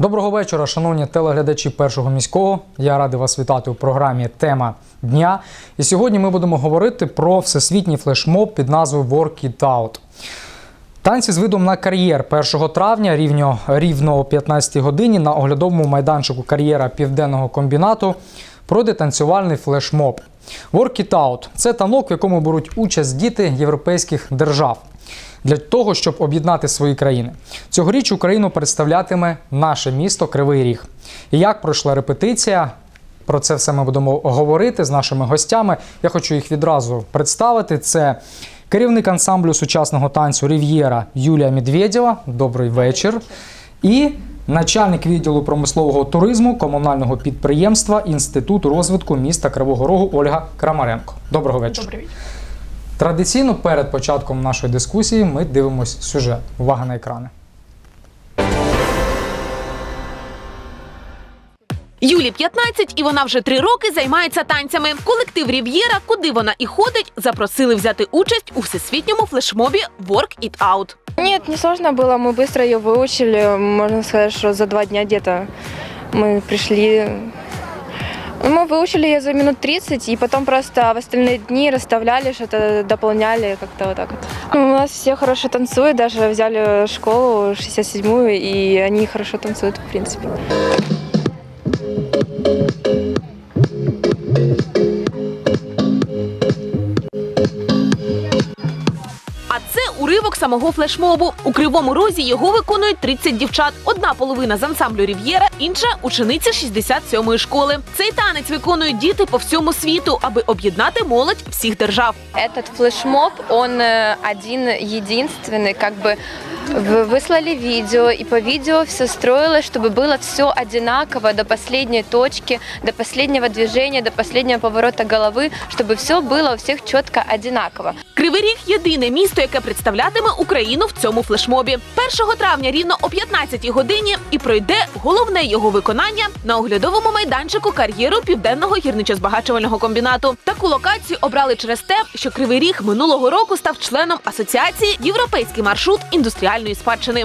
Доброго вечора, шановні телеглядачі першого міського. Я радий вас вітати у програмі Тема дня. І сьогодні ми будемо говорити про всесвітній флешмоб під назвою Work It Out. Танці з видом на кар'єр 1 травня рівно, рівно о 15 годині на оглядовому майданчику кар'єра південного комбінату пройде танцювальний флешмоб. Work It Out – це танок, в якому беруть участь діти європейських держав для того, щоб об'єднати свої країни. Цьогоріч Україну представлятиме наше місто Кривий Ріг. І як пройшла репетиція? Про це все ми будемо говорити з нашими гостями. Я хочу їх відразу представити. Це керівник ансамблю сучасного танцю Рів'єра Юлія Медведєва. Добрий вечір. І начальник відділу промислового туризму комунального підприємства Інституту розвитку міста Кривого Рогу Ольга Крамаренко. Доброго вечора. Добрый вечер. Традиційно перед початком нашої дискусії ми дивимося сюжет. Увага на екрани. Юлі 15, і вона вже три роки займається танцями. Колектив Рів'єра, куди вона і ходить, запросили взяти участь у всесвітньому флешмобі Work It Out. Нет, не сложно было, мы быстро ее выучили, можно сказать, что за два дня где-то мы пришли. Ну, Мы выучили ее за минут 30, и потом просто в остальные дни расставляли, что-то дополняли, как-то вот так вот. Ну, У нас все хорошо танцуют, даже взяли школу 67-ю, и они хорошо танцуют, в принципе. уривок самого флешмобу. У кривому розі його виконують 30 дівчат. Одна половина з ансамблю Рів'єра, інша учениця 67-ї школи. Цей танець виконують діти по всьому світу, аби об'єднати молодь всіх держав. Этот флешмоб, он э, один единственный, как бы в- выслали видео, и по видео все строилось, чтобы было все одинаково до последней точки, до последнего движения, до последнего поворота головы, чтобы все было у всех четко одинаково. Кривий Ріг єдине місто, яке представлятиме Україну в цьому флешмобі. 1 травня рівно о 15 годині і пройде головне його виконання на оглядовому майданчику кар'єру південного гірничо-збагачувального комбінату. Таку локацію обрали через те, що Кривий Ріг минулого року став членом асоціації Європейський маршрут індустріальної спадщини.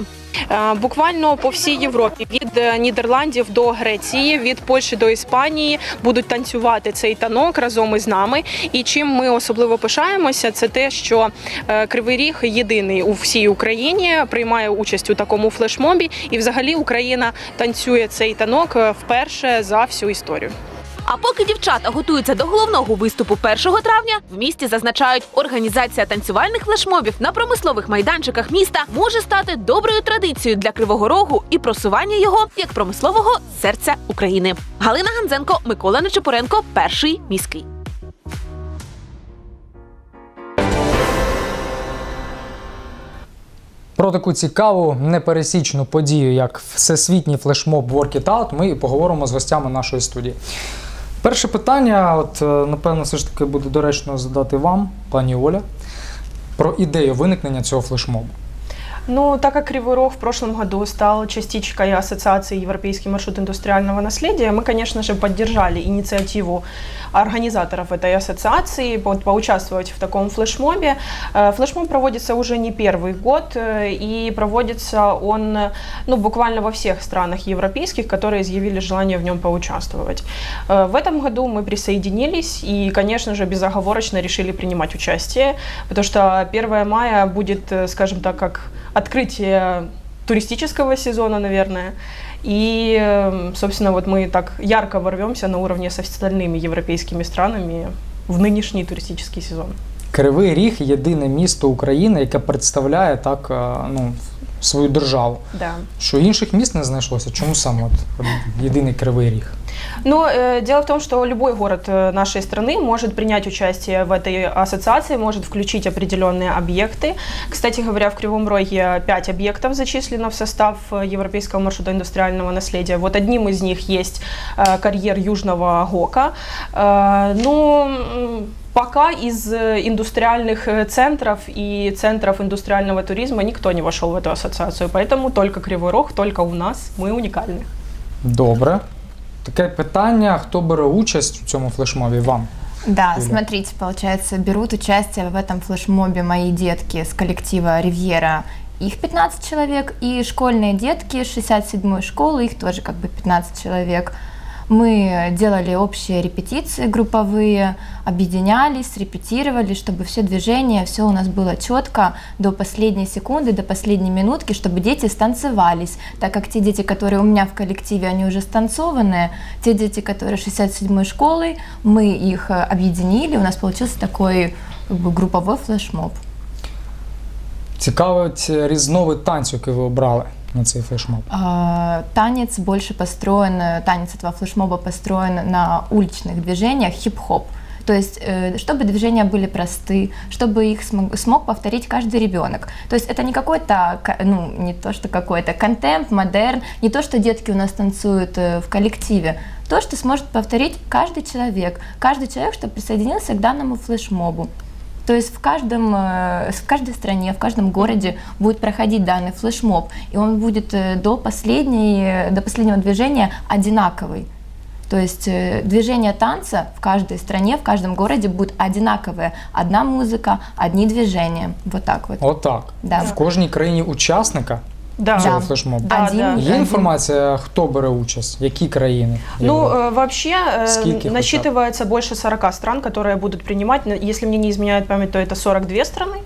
Е, Буквально по всій Європі від е, Нідерландів до Греції, від Польщі до Іспанії будуть танцювати цей танок разом із нами. І чим ми особливо пишаємося, це те, що е, Кривий Ріг єдиний у всій Україні приймає участь у такому флешмобі, і взагалі Україна танцює цей танок вперше за всю історію. А поки дівчата готуються до головного виступу 1 травня, в місті зазначають, організація танцювальних флешмобів на промислових майданчиках міста може стати доброю традицією для Кривого Рогу і просування його як промислового серця України. Галина Ганзенко, Микола Нечепоренко, перший міський. Про таку цікаву непересічну подію, як всесвітній флешмоб Work It Out, ми поговоримо з гостями нашої студії. Перше питання, от е, напевно, все ж таки буде доречно задати вам, пані Оля, про ідею виникнення цього флешмобу. Ну, так как Кривой Рог в прошлом году стал частичкой Ассоциации Европейский маршрут индустриального наследия, мы, конечно же, поддержали инициативу организаторов этой ассоциации по- поучаствовать в таком флешмобе. Э, Флешмоб проводится уже не первый год, э, и проводится он ну, буквально во всех странах европейских, которые изъявили желание в нем поучаствовать. Э, В этом году мы присоединились и, конечно же, безоговорочно решили принимать участие, потому что 1 мая будет, скажем так, как открытие туристического сезона, наверное. И, э, собственно, вот мы так ярко ворвемся на уровне с остальными европейскими странами в нынешний туристический сезон. Кривий Ріг єдине місто України, яке представляє так е, ну, свою державу. Да. Що інших міст не знайшлося? Чому саме от єдиний Кривий Ріг? Но э, дело в том, что любой город э, нашей страны может принять участие в этой ассоциации, может включить определенные объекты. Кстати говоря, в Кривом Роге 5 объектов зачислено в состав э, Европейского маршрута индустриального наследия. Вот одним из них есть э, карьер Южного ГОКа. Э, ну, м, Пока из э, индустриальных э, центров и центров индустриального туризма никто не вошел в эту ассоциацию, поэтому только Кривой Рог, только у нас, мы уникальны. Добре. Таке питання: хто бере участь у цьому флешмобі? Вам? Да, Юля. смотрите, получается, берут участие в этом флешмобе мои детки с коллектива Ривьера их 15 человек, и школьные детки 67-й школы, их тоже как бы 15 человек. Мы делали общие репетиции групповые, объединялись, репетировали, чтобы все движения, все у нас было четко до последней секунды, до последней минутки, чтобы дети станцевались. Так как те дети, которые у меня в коллективе, они уже станцованные, те дети, которые 67-й школы, мы их э, объединили, у нас получился такой как бы, групповой флешмоб. Цікавить різновид танцю, який ви обрали На цей флешмоб. А, Танец больше построен, танец этого флешмоба построен на уличных движениях хип-хоп. То есть, э, чтобы движения были просты, чтобы их смог, смог повторить каждый ребенок. То есть это не какой-то, ка- ну, не то, что какой-то контемп, модерн, не то, что детки у нас танцуют э, в коллективе. То, что сможет повторить каждый человек. Каждый человек, что присоединился к данному флешмобу. То есть в, каждом, э, в каждой стране, в каждом городе будет проходить данный флешмоб, и он будет э, до, последней, до последнего движения одинаковый. То есть э, движение танца в каждой стране, в каждом городе будет одинаковое. Одна музыка, одни движения. Вот так вот. Отак. Да. В кожній країні учасника Да. цього Да. флешмобу. Да, Один- да. Є один. інформація, хто бере участь, які країни? Ну, Європи? э, вообще э, Скільки хотя б? насчитывается больше 40 стран, которые будут принимать. Н- Если мне не изменяет память, то это 42 страны.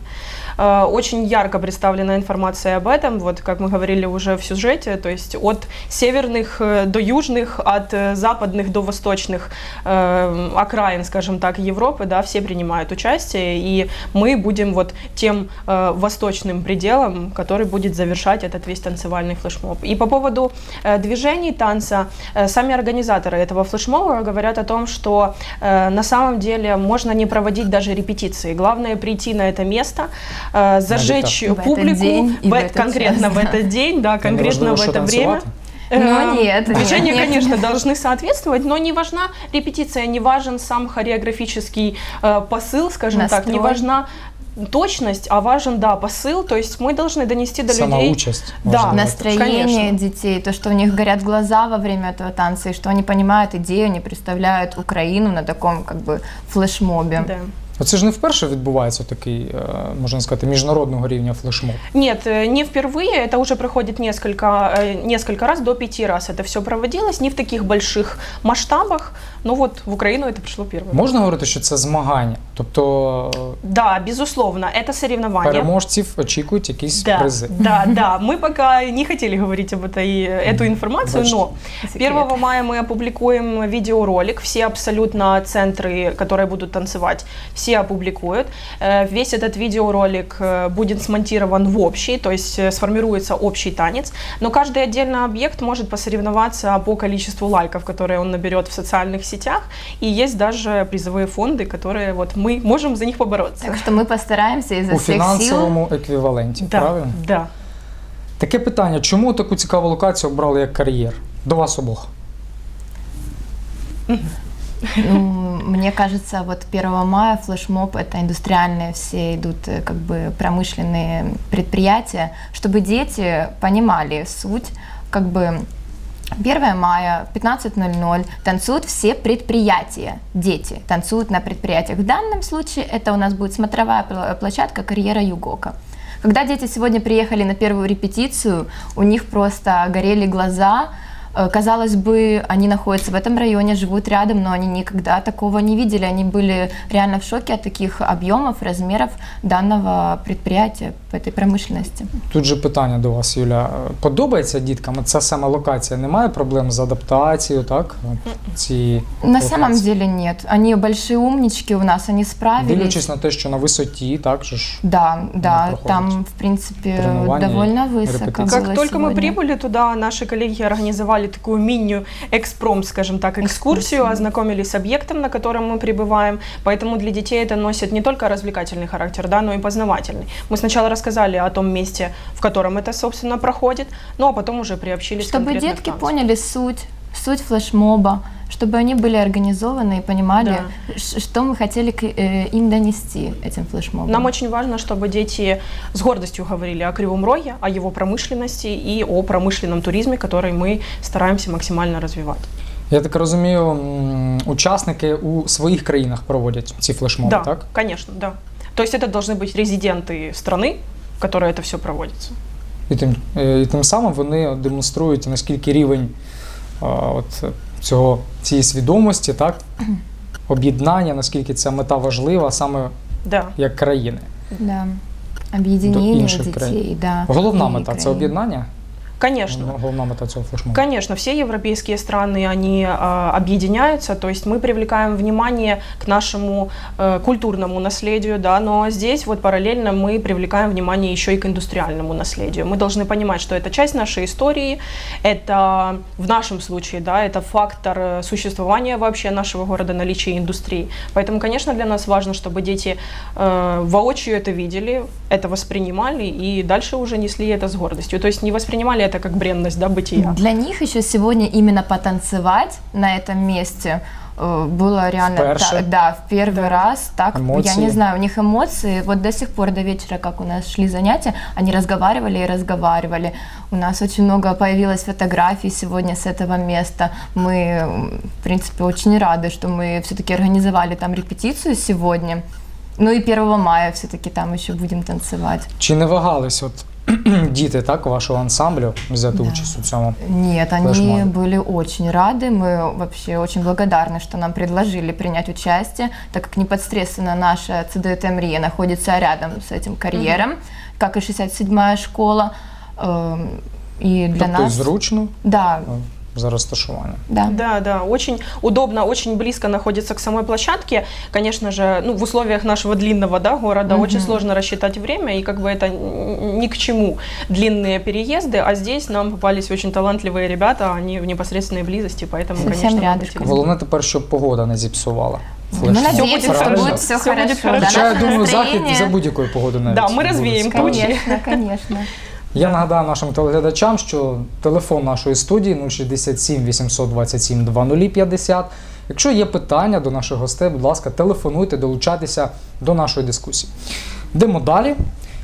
Э, Очень ярко представлена информация об этом, вот как мы говорили уже в сюжете, то есть от северных э, до южных, от э, западных до восточных окраин, скажем так, Европы, да, все принимают участие, и мы будем вот тем восточным пределом, который будет завершать этот весь танцевальный флешмоб. И по поводу движений танца, сами организаторы этого флешмоба говорят о том, что на самом деле можно не проводить даже репетиции. Главное прийти на это место, э, зажечь В этот публику день в в этот конкретно час, в этот день, да, конкретно в это время. Э, нет, Движения, нет, нет. конечно, должны соответствовать, но не важна репетиция, не важен сам хореографический э, посыл, скажем так, не Настрой. важна точность, а важен, да, посыл, то есть мы должны донести до Сама людей... участь. Да. Настроение Конечно. детей, то, что у них горят глаза во время этого танца, и что они понимают идею, они представляют Украину на таком как бы флешмобе. Да. Оце ж не вперше відбувається такий, е, можна сказати, міжнародного рівня флешмоб. Нет, э, не впервые, это уже проходит несколько, э, несколько раз, до пяти раз это все проводилось, не в таких больших масштабах, но вот в Украину это пришло первое. Можна говорити, що це змагання? Тобто е, Да, безусловно, это соревнование. переможців очікують якісь Да, призи. да, да. Мы пока не хотели говорить об этой, эту информацию, Бачите. но Секрет. 1 мая мы опубликуем видеоролик. Все абсолютно центры, которые будут танцевать, все опубликуют. Э, Весь этот видеоролик э, будет смонтирован в общий, то есть э, сформируется общий танец. Но каждый отдельный объект может посоревноваться по количеству лайков, которые он наберет в социальных сетях. И есть даже призовые фонды, которые вот мы можем за них побороться. Так что мы постараемся изо У всех сил. фінансовому еквіваленті, Да, правильно? да. Таке питання: чому таку цікаву локацію обрали як кар'єр? До вас обох. Ну, Мне кажется, вот 1 мая флешмоб это индустриальные все идут э, как бы промышленные предприятия, чтобы дети понимали суть, как бы 1 мая, 15.00, танцуют все предприятия, дети танцуют на предприятиях. В данном случае это у нас будет смотровая площадка «Карьера Югока». Когда дети сегодня приехали на первую репетицию, у них просто горели глаза, Казалось бы, они находятся в этом районе, живут рядом, но они никогда такого не видели. Они были реально в шоке от таких объемов, размеров данного предприятия, этой промышленности. Тут же питання до вас, Юля. Подобається діткам ця сама локація? Немає проблем з адаптацією, так? Ці На самом деле нет. Они большие умнички у нас, они справились. Дивлячись на те, що на висоті, так же ж. Да, да, проходит там, в принципе, тренирование довольно и высоко репетиции. было Как только мы сегодня. прибыли туда, наши коллеги организовали такую мини-экспром, скажем так, экскурсию, Экскурсию. ознакомились с объектом, на котором мы прибываем. Поэтому для детей это носит не только развлекательный характер, да, но и познавательный. Мы сначала рассказали о том месте, в котором это, собственно, проходит, ну а потом уже приобщились Чтобы конкретно к детки танцу. поняли суть, суть флешмоба, чтобы они были организованы и понимали, Да. ш- что мы хотели к- э, им донести этим флешмобом. Нам очень важно, чтобы дети с гордостью говорили о Кривом Роге, о его промышленности и о промышленном туризме, который мы стараемся максимально развивать. Я так розумію, м, учасники у своїх країнах проводять ці флешмоби, да, так? конечно, да. То есть это должны быть резиденты страны, в которой это все проводится. І тим, е, і тим самим вони демонструють, наскільки рівень а, от, цього, цієї свідомості, так, об'єднання, наскільки ця мета важлива саме Да. як країни. Да. Об'єднання дітей. країн. да. Головна мета мета це об'єднання. Конечно. Ну. Конечно, все европейские страны, они а, объединяются, то есть мы привлекаем внимание к нашему э, культурному наследию, да, но здесь вот параллельно мы привлекаем внимание еще и к индустриальному наследию. Мы должны понимать, что это часть нашей истории, это в нашем случае, да, это фактор э, существования вообще нашего города, наличия индустрии. Поэтому, конечно, для нас важно, чтобы дети э, воочию это видели, это воспринимали и дальше уже несли это с гордостью. То есть не воспринимали это как бренность, да, бытия. Для них еще сегодня именно потанцевать на этом месте э, было реально Вперше. та- да, в первый Да. раз так я Эмоции. не знаю у них эмоции вот до сих пор до вечера как у нас шли занятия они разговаривали и разговаривали у нас очень много появилось фотографий сегодня с этого места мы м, в принципе очень рады что мы все-таки организовали там репетицию сегодня ну и 1 мая все-таки там еще будем танцевать Чи не вагались от діти так, вашого ансамблю взяти Да. участь у цьому? Нет, они Флешмобе. были очень рады. Мы вообще очень благодарны, что нам предложили принять участие, так как непосредственно наша ЦДТ «Мрия» находится рядом с этим карьером, как и 67-я школа. Эм, И для тобто нас... зручно Да, е, за розташування. да. Да, да, очень удобно, очень близко находится к самой площадке. Конечно же, ну, в условиях нашего длинного да, города Мгм. очень сложно рассчитать время, и как бы это н- ни к чему длинные переезды, а здесь нам попались очень талантливые ребята, они в непосредственной близости, поэтому, Совсем конечно, мы рядышком. обратились. Головне тепер, щоб погода не зіпсувала. Мы флешмоб. надеемся, будет что хорошо. будет все Всё будет хорошо. хорошо. Да, Хоча я наше думаю, захід настроение- за будь-якої погоди навіть. Да, ми буде розвіємо справді. тучі. Конечно, конечно. Я нагадаю нашим телеглядачам, що телефон нашої студії 067 827 2050. Якщо є питання до наших гостей, будь ласка, телефонуйте, долучайтеся до нашої дискусії. Йдемо далі.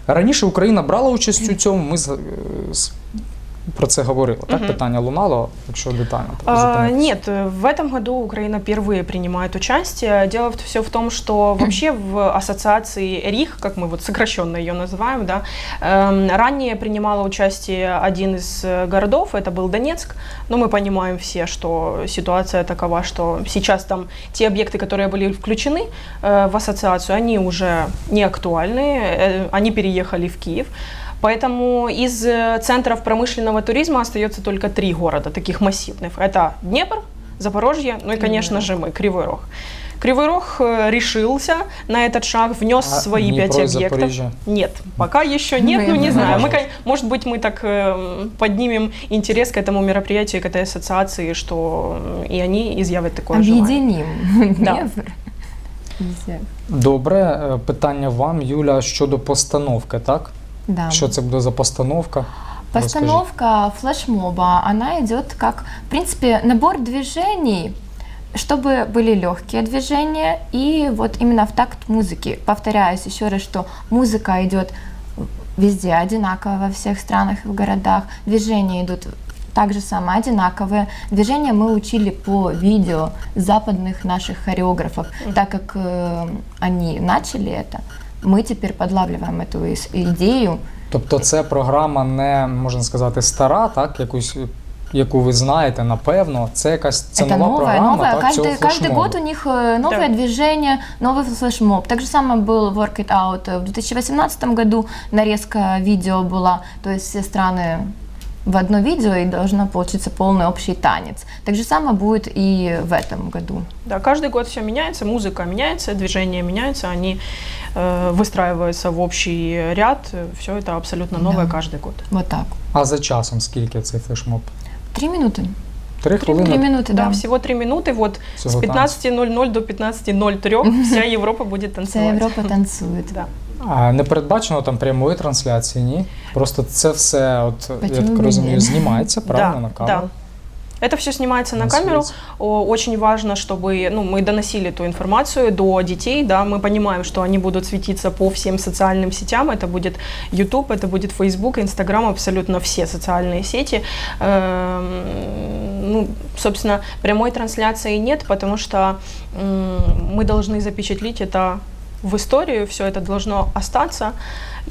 Раніше Україна брала участь у цьому, ми е, про це говорили. Так, Мгм. питання лунало, якщо детально так А, зупинитися. Нет, э, в этом году Украина впервые принимает участие. Дело все в том, что вообще в ассоциации РИХ, как мы вот сокращенно ее называем, да, эм, ранее принимала участие один из э, городов, это был Донецк. Но мы понимаем все, что ситуация такова, что сейчас там те объекты, которые были включены э, в ассоциацию, они уже не актуальны, э, они переехали в Киев. Поэтому из э, центров промышленного туризма остается только три города, таких массивных. Это Днепр, Запорожье, ну и, конечно же, мы, Кривой Рог. Кривой Рог э, решился на этот шаг, внес А свои Дніпро пять і объектов. Запоріжжя? Нет, пока еще нет, Мы ну не не знаю. Мы, можем. кон- может быть, мы так э, поднимем интерес к этому мероприятию, к этой ассоциации, что м, и они изъявят такое желание. Объединим Да. Днепр. Везде. Добре, е, питання вам, Юля, щодо постановки, так? Да. Що це буде за постановка? Постановка флешмоба, она идет как, в принципе, набор движений, чтобы были легкие движения и вот именно в такт музыки. Повторяюсь еще раз, что музыка идет везде одинаково во всех странах и в городах, движения идут также самые одинаковые. Движения мы учили по видео западных наших хореографов, так как э, они начали это. Мы теперь подлавливаем эту идею Тобто це програма не можна сказати стара, так якусь яку ви знаєте, напевно. Це якась це это нова новое, програма. новое. Так, цього каждый, каждый флешмобу. год у них э, новое Да. движение, новый флешмоб. Так же самое был Work It Out э, в 2018 году. Нарезка видео была, то есть все страны в одно видео и должно получиться полный общий танец. Так же самое будет и в этом году. Да, каждый год все меняется, музыка меняется, движения меняются, они э, выстраиваются в общий ряд. Все это абсолютно новое Да. каждый год. Вот так. А за часом скільки цей флешмоб? Три минуты. Три Три хвилини. минуты, Да, да. всего три минуты. Вот Всего с 15.00 до 15.03 вся Европа будет Вся танцевать. Европа танцует. Да. А не передбачено там прямої трансляції, ні? Просто це все, от я Почему так бы розумію, ні? знімається правильно да, на камеру. да. Это все снимается на камеру. Очень важно, чтобы ну, мы доносили эту информацию до детей. Да? Мы понимаем, что они будут светиться по всем социальным сетям. Это будет YouTube, это будет Facebook, Instagram, абсолютно все социальные сети. Эм, Ну, собственно, прямой трансляции нет, потому что мы должны запечатлить это в историю, все это должно остаться.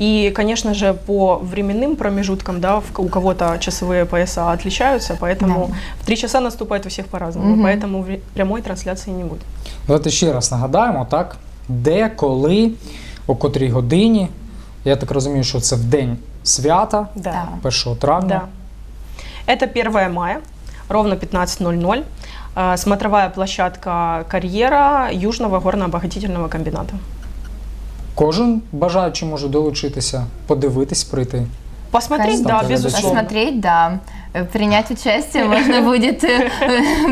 И, конечно же, по временным промежуткам, да, в- у кого-то часовые пояса отличаются, поэтому Да. в три часа наступает у всех по-разному, Мгм. поэтому вре- прямой трансляции не будет. Давайте ще раз нагадаємо, так? Де, коли, о котрій годині. Я так розумію, що це в день свята, Да. 1 травня. Да. Это 1 мая, ровно 15.00. Э, Смотровая площадка карьера Южного горно-обогатительного комбината. Кожен бажаючий може долучитися, подивитись, прийти. Посмотреть, Конечно. да, Ставьте безусловно. Посмотреть, да. Э, Принять участие можно будет э,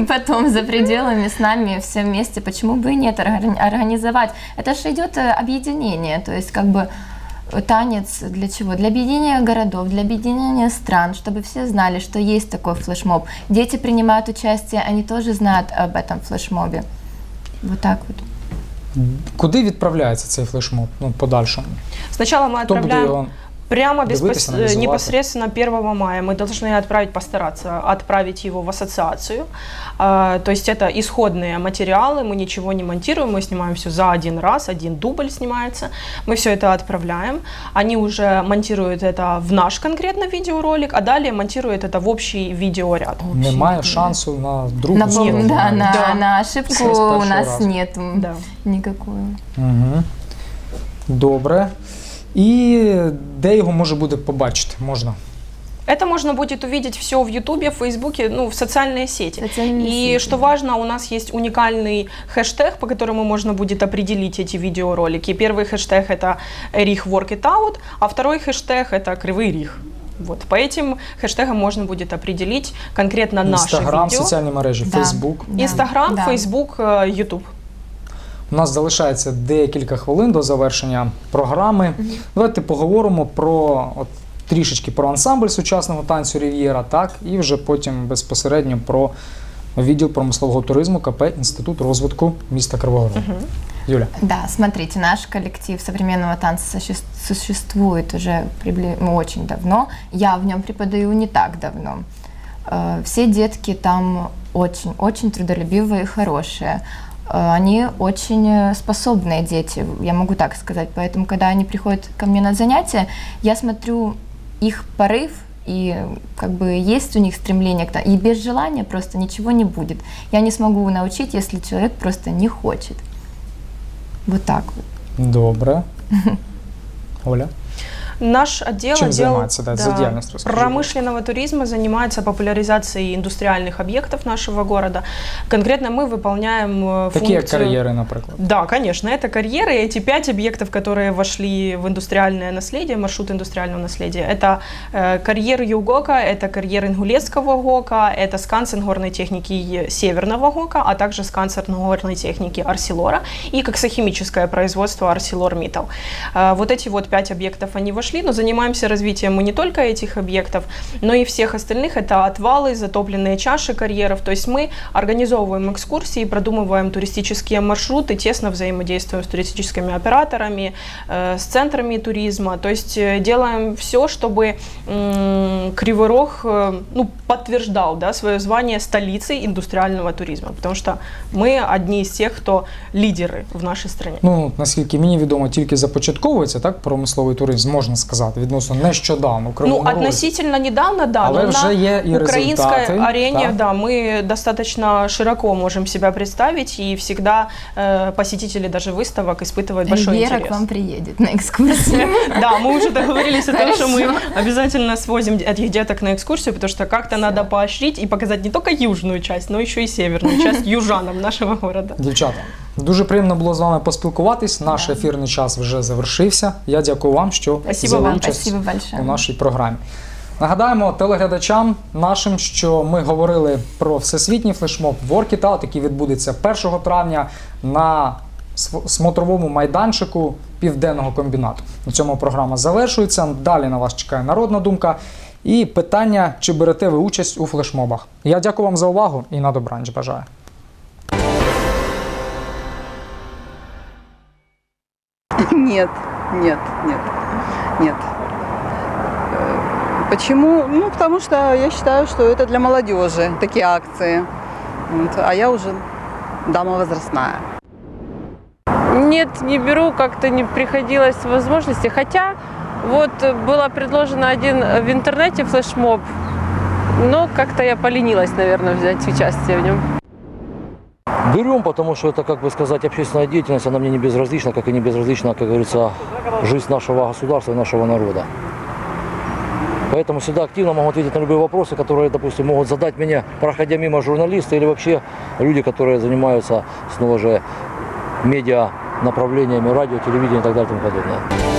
потом за пределами с нами все вместе. Почему бы и нет органи- организовать? Это же идет э, объединение, то есть как бы э, танец для чего? Для объединения городов, для объединения стран, чтобы все знали, что есть такой флешмоб. Дети принимают участие, они тоже знают об этом флешмобе. Вот так вот. Куди відправляється цей флешмоб? Ну, подальшому. Сначала мы Хто буде отправляем його? прямо без дивитися, пос- аналізувати? непосредственно 1 мая. Мы должны отправить, постараться отправить его в ассоциацию. А, то есть это исходные материалы, мы ничего не монтируем, мы снимаем все за один раз, один дубль снимается. Мы все это отправляем. Они уже монтируют это в наш конкретно видеоролик, а далее монтируют это в общий видеоряд. Немає шансу на другу На, сторону. пом- да, на, Да. на ошибку С первого у нас раза. нет Да. никакой. Угу. Добре. І де його може буде побачити? Можна. Это можно будет увидеть все в Ютубе, в Фейсбуке, ну, в социальные сети. Социальные И сети. что важно, у нас есть уникальный хэштег, по которому можно будет определить эти видеоролики. Первый хэштег это Рих Work It Out, а второй хэштег это Кривый Рих. Вот. По этим хэштегам можно будет определить конкретно наше Інстаграм, видео. соціальні мережі, Да. Фейсбук. Да. Инстаграм, Да. Фейсбук, э, Ютуб. У нас залишається декілька хвилин до завершення програми. Давайте поговоримо про от, трішечки про ансамбль сучасного танцю Рів'єра, так, і вже потім безпосередньо про відділ промислового туризму КП Інститут розвитку міста Кривого Рогу. Юля. Да, смотрите, наш коллектив современного танца суще- существует уже ну, очень давно. Я в нем преподаю не так давно. Э, Все детки там очень-очень трудолюбивые и хорошие. Э, Они очень э, способные дети, я могу так сказать. Поэтому, когда они приходят ко мне на занятия, я смотрю их порыв и как бы есть у них стремление к та- И без желания просто ничего не будет. Я не смогу научить, если человек просто не хочет. Вот так вот. Добре. Оля. Наш отдел, Чем отдел занимается, да, за деятельность расскажи, промышленного туризма занимается популяризацией индустриальных объектов нашего города. Конкретно мы выполняем э, Такі як функцию... кар'єри, наприклад. Да, конечно, это карьеры. Эти пять объектов, которые вошли в индустриальное наследие, маршрут индустриального наследия, это э, карьер Югока, это карьер Ингулецкого ГОКа, это скансен горной техники Северного ГОКа, а также скансен горной техники Арселора и коксохимическое производство Арселор Миттал. Э, вот эти вот пять объектов, они вошли, но занимаемся развитием мы не только этих объектов, но и всех остальных. Это отвалы, затопленные чаши карьеров. То есть мы организовываем экскурсии, продумываем туристические маршруты, тесно взаимодействуем с туристическими операторами, э, с центрами туризма. То есть э, делаем все, чтобы м, Кривой Рог э, ну, подтверждал да, свое звание столицей индустриального туризма. Потому что мы одни из тех, кто лидеры в нашей стране. Ну, наскільки мені відомо, тільки започатковується так промисловий туризм, можна сказати, відносно нещодавно. у Ну, Кривому Розі. относительно недавно, да. Але но вже на є і украинской результати, арене, так? да, мы достаточно широко можем себя представить, и всегда э, посетители даже выставок испытывают большой Ривьера интерес. к вам приедет на экскурсию. Да, мы уже договорились о том, что мы Хорошо. обязательно свозим этих деток на экскурсию, потому что как-то надо поощрить и показать не только южную часть, но еще и северную часть южанам нашего города. Дівчата, дуже приємно було з вами поспілкуватись. Наш ефірний час вже завершився. Я дякую вам, що взяли участь у нашій програмі. Нагадаємо телеглядачам нашим, що ми говорили про всесвітній флешмоб Work It який відбудеться 1 травня на смотровому майданчику південного комбінату. На цьому програма завершується. Далі на вас чекає народна думка. І питання, чи берете ви участь у флешмобах. Я дякую вам за увагу і на добраніч бажаю. Нет, нет, нет, нет. Э, Почему? Ну, потому что я считаю, что это для молодежи такие акции. Вот, А я уже дама возрастная. Нет, не беру, как-то не приходилось возможности. Хотя вот было предложено один в интернете флешмоб, но как-то я поленилась, наверное, взять участие в нем. Берем, потому что это, как бы сказать, общественная деятельность, она мне не безразлична, как и не безразлична, как говорится, жизнь нашего государства и нашего народа. Поэтому всегда активно могу ответить на любые вопросы, которые, допустим, могут задать мне, проходя мимо журналисты или вообще люди, которые занимаются снова же медиа направлениями, радио, телевидения и так далее и тому подобное.